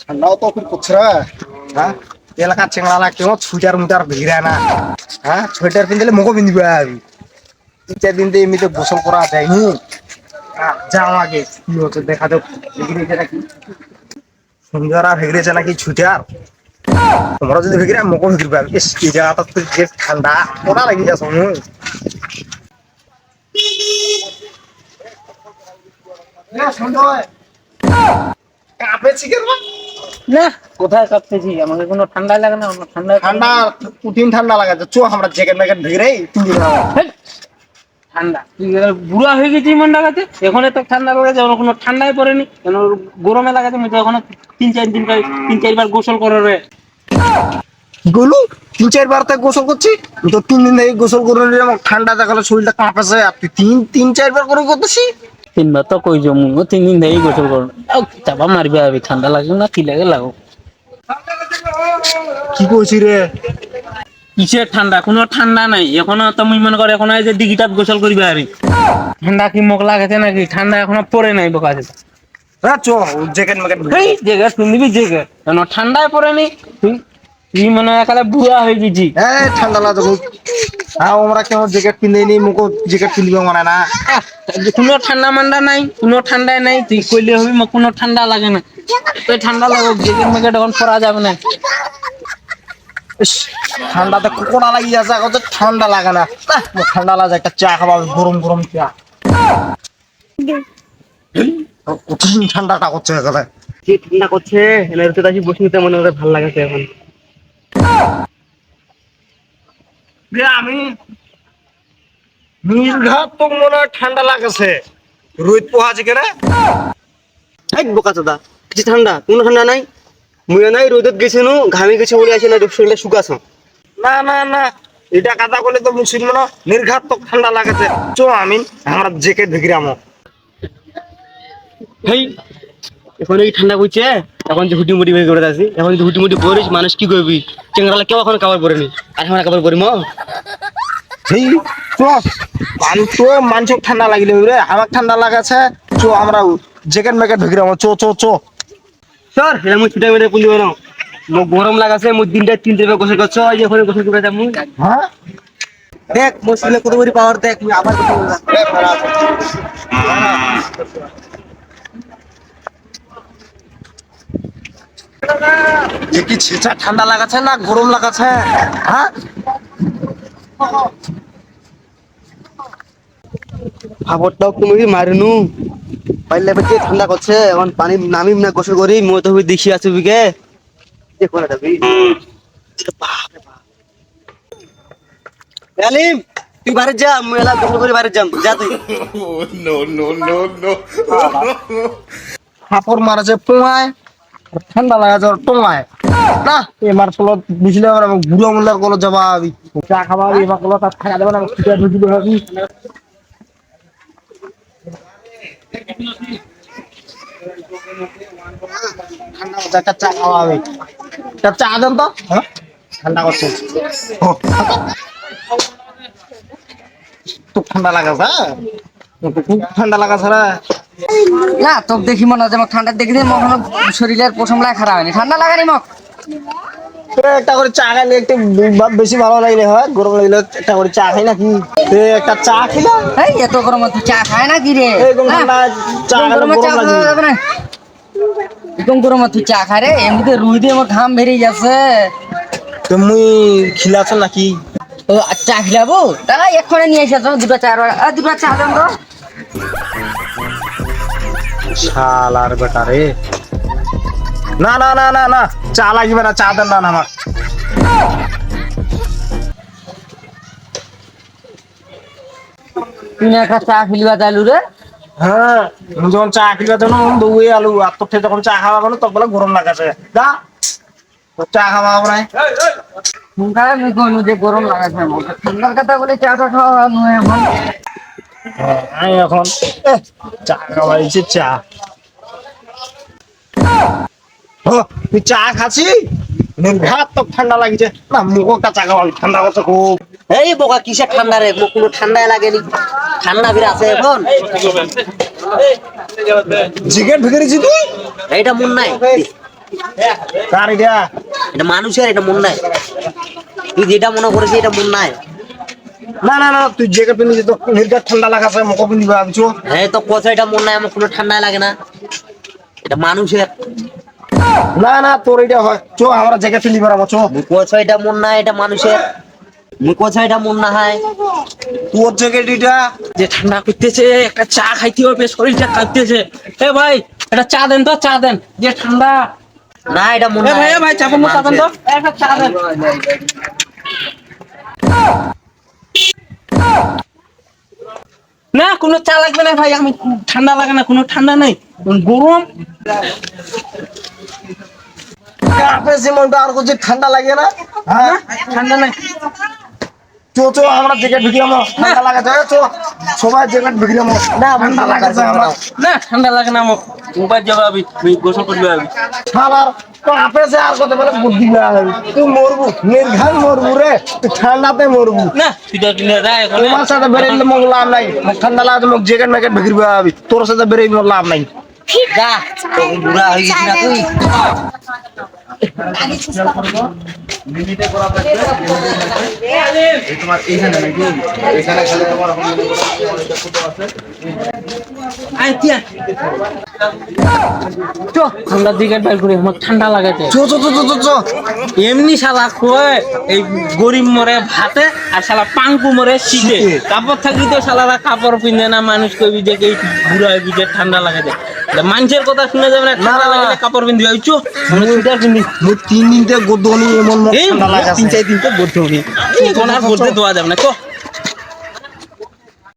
ঠান্ডাও তো করছে রে। হ্যাঁ? এলাকার চেংড়ালা কেউ ছুটার মুটার ভিড়ে না। হ্যাঁ? সোয়েটার পিনলে মুখও পিনবি আমি তিন চার দিন এমনিতে গোসল করা যায়নি হ্যাঁ, যাও আগে কি হচ্ছে দেখা তো নাকি সুন্দর আর ভেগড়েছে নাকি ছুটার? তোমরা যদি ভেগড়ে মুখও আমি ইস এই জায়গাটা তো যে ঠান্ডা ওটা লাগি হুম সন্ধ্যা কাঁপেছি কেন? না কোথায় কাঁপতেছি? আমাকে কোনো ঠান্ডা লাগে না আমার ঠান্ডা ঠান্ডা কঠিন ঠান্ডা লাগাচ্ছে চো আমরা জ্যাকেট ম্যাকেট ভিড়ে হেই, ঠান্ডা। তুই বুড়া হয়ে গেছিস মন লাগাতে এখন তো ঠান্ডা লাগাছে এখন কোনো ঠান্ডাই পড়েনি। কেন গরমে লাগাতে আমি তো এখন তিন চার দিন তিন চারবার গোসল করে রে গলু তিন চারবার তো গোসল করছি তো তিন দিন থেকে গোসল করে আমার ঠান্ডা দেখালে শরীরটা কাঁপেছে। আর তুই তিন তিন চারবার করে করতেছি? তিনবার তো কই জমু তিন দিন ধরেই গোসল করুন চাপা মারবে আবি ঠান্ডা লাগবে না কি লাগে লাগো। কি করছি রে? কিসের ঠান্ডা? কোনো ঠান্ডা নাই। এখনও তুমি মনে করো এখন যে দিঘিটাত গোসল করবে আরে ঠান্ডা কি মুখ লাগাছে নাকি? ঠান্ডা এখনও পড়ে নাই জেগে কেন ঠান্ডায় পড়েনি তুই মনে একালে বুড়া হয়ে গেছি। ঠান্ডা লাগে হ্যাঁ আমরা কেন জ্যাকেট কিনে নি মুখ জ্যাকেট কিনবে মানে না। কোনো ঠান্ডা মান্ডা নাই কোনো ঠান্ডায় নাই তুই কইলে হবি মোক কোনো ঠান্ডা লাগে না। তুই ঠান্ডা লাগো জেগের মেঘে তখন পরা যাবে না। ইস, ঠান্ডাতে কোকোড়া লাগি যাচ্ছে এখন তো ঠান্ডা লাগে না। ঠান্ডা লাগে একটা চা খাবা গরম গরম চা। কঠিন ঠান্ডাটা করছে এখানে যে ঠান্ডা করছে? এনার তো বসে নিতে মনে হয় ভালো লাগাছে এখন। আমি মনে হয় ঠান্ডা লাগেছে। রোদ পোহা আছে কেন? এই বোকা চোদা কিছু ঠান্ডা? কোনো ঠান্ডা নাই? মুয়ে নাই রোদত গেছে নো ঘামে গেছে বলে আসে না শরীরটা শুকাছ। না না না এটা তো ঠান্ডা লাগেছে। চো আমি আমরা জ্যাকেট ভিগিরাম হেই এখন এই ঠান্ডা করছে এখন যে হুটি মুটি বের করে আছি এখন যদি হুটি মুটি পরিস মানুষ কি করবি? চেংড়ালা কেউ এখন কাবার পরেনি আর আমরা কাবার পরিম সেই আমি তো মানুষ ঠান্ডা লাগিলে রে। আমার ঠান্ডা লাগাছে চো আমরা জ্যাকেট ম্যাকেট ভিগিরাম চো চো চো। সর এটা মুই ছুটে মেরে বেরো মোক গরম লাগাছে মুই দিনটা তিনটে বেলা গোসল করছ এই এখন গোসল করে যাব। হ্যাঁ? দেখ মোর শরীরে কত বড়ি পাওয়ার দেখ মুই আবার করলাম কি ছেঁচা ঠান্ডা লাগাছে না গরম লাগাছে হ্যাঁ? ভাবরটাও তুমি মারিনু? পাইলে ঠান্ডা করছে এখন পানি নামিম না গোসল করি মই তো দেখি আছি বিকে দেখো না আলিম তুই বাইরে যা মই এলা গোসল করে বাইরে যাম যা তুই। কাপড় মারাছে পোঙায় আর ঠান্ডা লাগাছে ওর টোঙায় না ফলত বুঝলে আমার বুড়ো মোল্লার চা খাবা আবি এবার কলো তার না ভাবি ঠান্ডা চা চা তো। খুব হ্যাঁ? খুব ঠান্ডা লাগাছে রে। না তোকে দেখি মনে হচ্ছে মোক ঠান্ডা দেখি হলো শরীরের প্রথম লাগে খারাপ হয়নি। ঠান্ডা লাগানি মোক। এ, একটা করে চা খাইলে একটু বেশি ভালো লাগলে হয়? গরম লাগলে একটা করে চা খাই নাকি? একটা চা খেলাম এই এত গরম তুই চা খায় না কি রে হ্যাঁ? চা খেলে গরম খাওয়া যাবে না। এরকম গরম তুই চা খায় রে এমনিতে রুই দিয়ে আমার ঘাম বেরিয়ে যাচ্ছে। তো মুই খিলাছ নাকি? চা খিলাবো? তা এক্ষণে নিয়ে এসে তো দুটো চা দুটো চা দেন তো। শালার বেটা রে। না না না না না চা লাগবে না চা দেন না আমার না। একটা চা খিলবা চালু রে? হ্যাঁ যখন চা খিলা দেন দৌড়ে আলু আর তোর যখন চা খাওয়া গেল তখন বলে গরম লাগাছে দা চা খাওয়া হবে না মুখারে আমি যে গরম লাগাছে ঠান্ডার কথা বলে চা খাওয়া নয় এখন। আমি এখন চা খাওয়াইছি চা। তুই চা খাচ্ছি ঠান্ডা লাগছে। না খাওয়া ঠান্ডা খুব। এই বোকা কিসের ঠান্ডা রে? মোক কোনো ঠান্ডায় লাগেনি। ঠান্ডা আছে এখন। ঢুকে দিছি তুই? এইটা মন নাই। কার এটা? এটা মানুষের এটা মন নাই। তুই যেটা মনে করেছিস এটা মন নাই। না না না তুই জ্যাকেট পিন্ধিছি তো নির্গাত ঠান্ডা লাগাছে মুখ পিন্ধিবা আনছো হ্যাঁ তো কথা এটা মন নাই আমার কোনো ঠান্ডা লাগে না। এটা মানুষের। না না তোর এটা হয়। চো আমরা জ্যাকেট পিন্ধি বেড়াবো চো মুই কথা এটা মন নাই এটা মানুষের। এটা মন না হয়। তোর জ্যাকেট এটা? যে ঠান্ডা করতেছে একটা চা খাইতে হবে শরীরটা কাঁপতেছে এ ভাই একটা চা দেন তো চা দেন। যে ঠান্ডা। না এটা মন এ ভাই ভাই চা দেন তো একটা চা দেন না কোনো চা লাগবে না ভাই আমি ঠান্ডা লাগে না কোনো ঠান্ডা নাই। গরম। আপনার যেমন আর কিছু ঠান্ডা লাগে না? হ্যাঁ? ঠান্ডা নেই। চো চো আমরা জ্যাকেট ভিগলাম ঠান্ডা লাগাছে চো। সবাই জ্যাকেট ভিগলাম না ঠান্ডা লাগাছে আমরা না ঠান্ডা লাগে না আমার মোবাইল যাবে আমি গোসল করবে আমি খাবার তো আপে সে আর কত বলে বুদ্ধি না তুই মরবু নির্ঘাত মরবু রে তুই ঠান্ডাতে মরবু। না তুই তো কিনে রায় এখন তোমার সাথে লাভ নাই। ঠান্ডা লাগে মোক জ্যাকেট ম্যাকেট ভিগিরবে হবে তোর সাথে মোর লাভ নাই। যা বুড়া হয়ে গেছিস না তুই? ঠান্ডার দিকে বাইর করি আমার ঠান্ডা লাগাতে এমনি শালা কয় এই গরিব মরে ভাতে আর শালা পাঙ্কু মরে শীতে। কাপড় থাকি তো শালারা কাপড় পিন্ধে না মানুষ কবি যে হবি যে ঠান্ডা লাগাতে মানুষের কথা শুনে যাবে না ঠান্ডা লাগলে কাপড় পিন্ধি ভাবছ আমরা সুইটার পিন্ধি তিন দিনতে গোদনি এমন ঠান্ডা তিন চার দিনতে তো হবে এখন আর বলতে দেওয়া যাবে না কো?